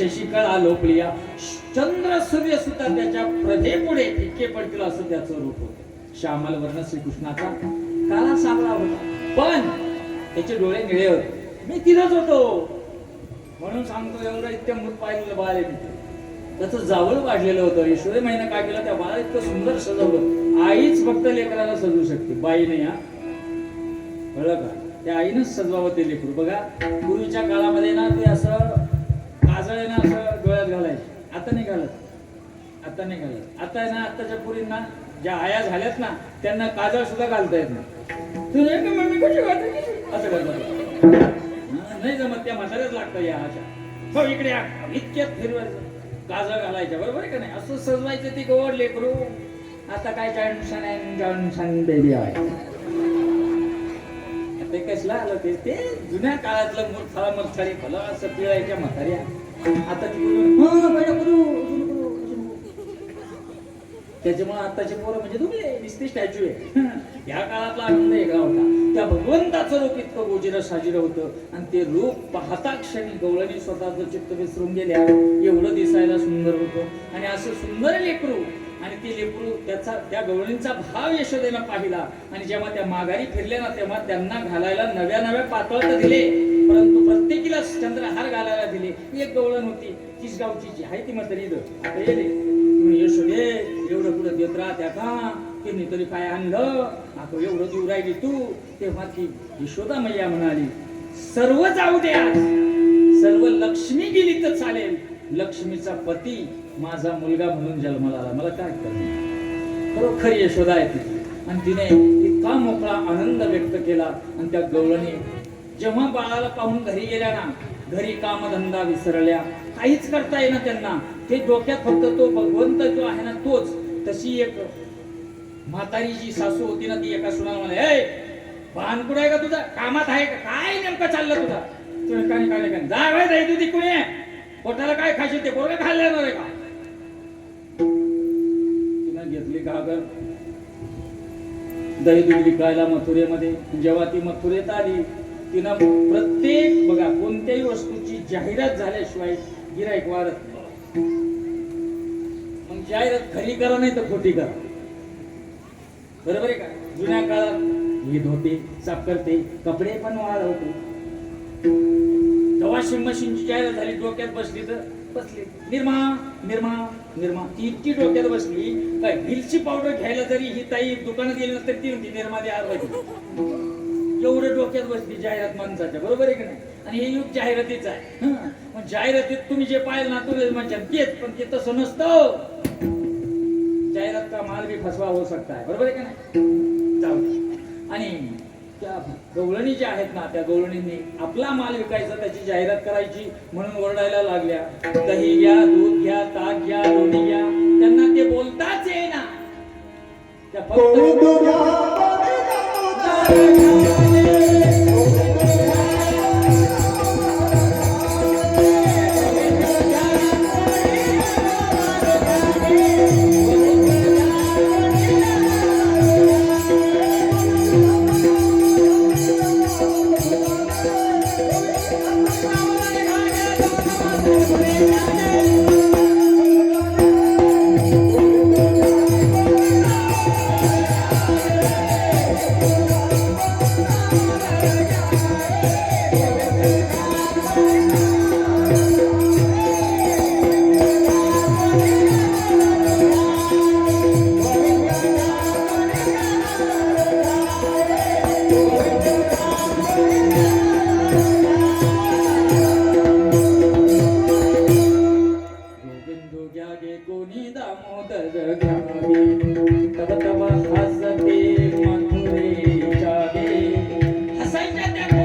शशिकला लोपलिया चंद्र सूर्य सुद्धा त्याच्या प्रथेपुढे फिक्के पडतील असं त्याचं रूप होत. श्यामल वर्ण श्रीकृष्णाचा काला सावळा होता. पण त्याचे डोळे निळे होते. मी तिथंच होतो. म्हणून सांगतो एवढं इतक्या मूठ पाहिलेलं बाळ आहे तिथे. त्याचं जावळ वाढलेलं होतं. यशोदे महिना काय केलं त्या बाळा इतकं सुंदर सजवलं. आईच फक्त लेकराला सजवू शकते. बाईने या कळलं का? त्या आईनंच सजवावं ते लेकरू. बघा पूर्वीच्या काळामध्ये ना ते असं काजळ आहे ना असं डोळ्यात घालायचे आता नाही घालत आता नाही घालत आता ना आताच्या पुरींना ज्या आया झाल्यात ना त्यांना काजळ सुद्धा घालता येत नाही. मम्मी कशी घालते? असं नाही जमत त्या म्हाताऱ्याच लागतं या अशा हो इकडे. इतक्यात फिरवायचं. काजळ घालायच्या बरोबर आहे का नाही? असं सजवायचं ती गवड लेकरू. आता काय जॉन्सन बेबी आहे. ते कसला आलं ते ते जुन्या काळातलं मूर्खाला मस्तारी भलं असं पिळायच्या म्हाताऱ्या. आता ती करू, त्याच्यामुळे आताचे पोरं म्हणजे तुम्ही नुसते स्टॅच्यू आहे. या काळातला आनंद वेगळा होता. त्या भगवंताचं रूप इतकं गोजिरं साजिरं होतं आणि ते रूप पाहता क्षणी गवळणी स्वतःचं चित्त विसरून गेल्या. एवढं दिसायला सुंदर होतं. आणि असं सुंदर लेकरू आणि ते लेकरू त्याचा त्या गवळींचा भाव यशोदेनं पाहिला. आणि जेव्हा त्या माघारी फिरल्या ना तेव्हा त्यांना घालायला नव्या नव्या पातळ तर दिले. परंतु प्रत्येकीला चंद्रहार घालायला दिले. एक गवळण होती. तीच गावची आहे ती म्हातारी यशोदे एवढं पुढं देत राहत्या का? तिने तरी काय आणलं. आता एवढं दूर राहिली तू. तेव्हा ती यशोदा मैया म्हणाली सर्व जाऊ दे आज सर्व लक्ष्मी गेली तर चालेल. लक्ष्मीचा पती माझा मुलगा म्हणून जन्माला आला. मला काय करणार? खरोखर यशोदा आहे ती आणि तिने इतका मोकळा आनंद व्यक्त केला. आणि त्या गवळणी जेव्हा बाळाला पाहून घरी गेल्या ना घरी कामधंदा विसरल्या. काहीच करता येईना त्यांना. ते डोक्यात फक्त तो भगवंत जो आहे ना तोच. तशी एक म्हातारी जी सासू होती ना ती एका सुनाला म्हणे ए भान आहे का तुझा? कामात आहे का? काय नेमकं चाललं तुझा? तुम्ही काय काय काय जा तू तिकडे पोटाला काय खाशील ते पोरगा खाल्लं येणार आहे का? तिनं घेतली घागर. दही दूध विकायला मथुरेमध्ये. जेव्हा ती मथुरेत आली तिनं प्रत्येक बघा कोणत्याही वस्तूची जाहिरात झाल्याशिवाय गिराईक वाढत नाही. मग जाहिरात खरी करा नाही तर खोटी करा. बरोबर आहे का? जुन्या काळात ही धोते साफ करते कपडे पण वाढवते वॉशिंग मशीनची जाहिरात झाली डोक्यात बसली तर? बसली. निर्मा निर्मा निर्मा. ती इतकी डोक्यात बसली. काय हिलची पावडर घ्यायला जरी ही ताई दुकानात गेली ना तरी ती म्हणते निर्मा द्या पाहिजे एवढं डोक्यात बसली जाहिरात माणसाच्या बरोबर आहे की नाही? आणि हे युग जाहिरातीच आहे. मग जाहिरातीत तुम्ही जे पाहिलं ना तुम्ही म्हणशाल तेच पण ते तसं नसतं. जाहिरात का माल भी फसवा हो सकता है बरोबर आहे का नाही? जाऊ दे. आणि त्या गवळणी ज्या आहेत ना त्या गवळणींनी आपला माल विकायचा त्याची जाहिरात करायची म्हणून ओरडायला लागल्या दही घ्या दूध घ्या ताक घ्या लोणी घ्या त्यांना ते बोलताच येईना त्या फक्त गोविंदो घ्या जागे कोणी दामोदर गावी तव तव हसते मधुरे जागे.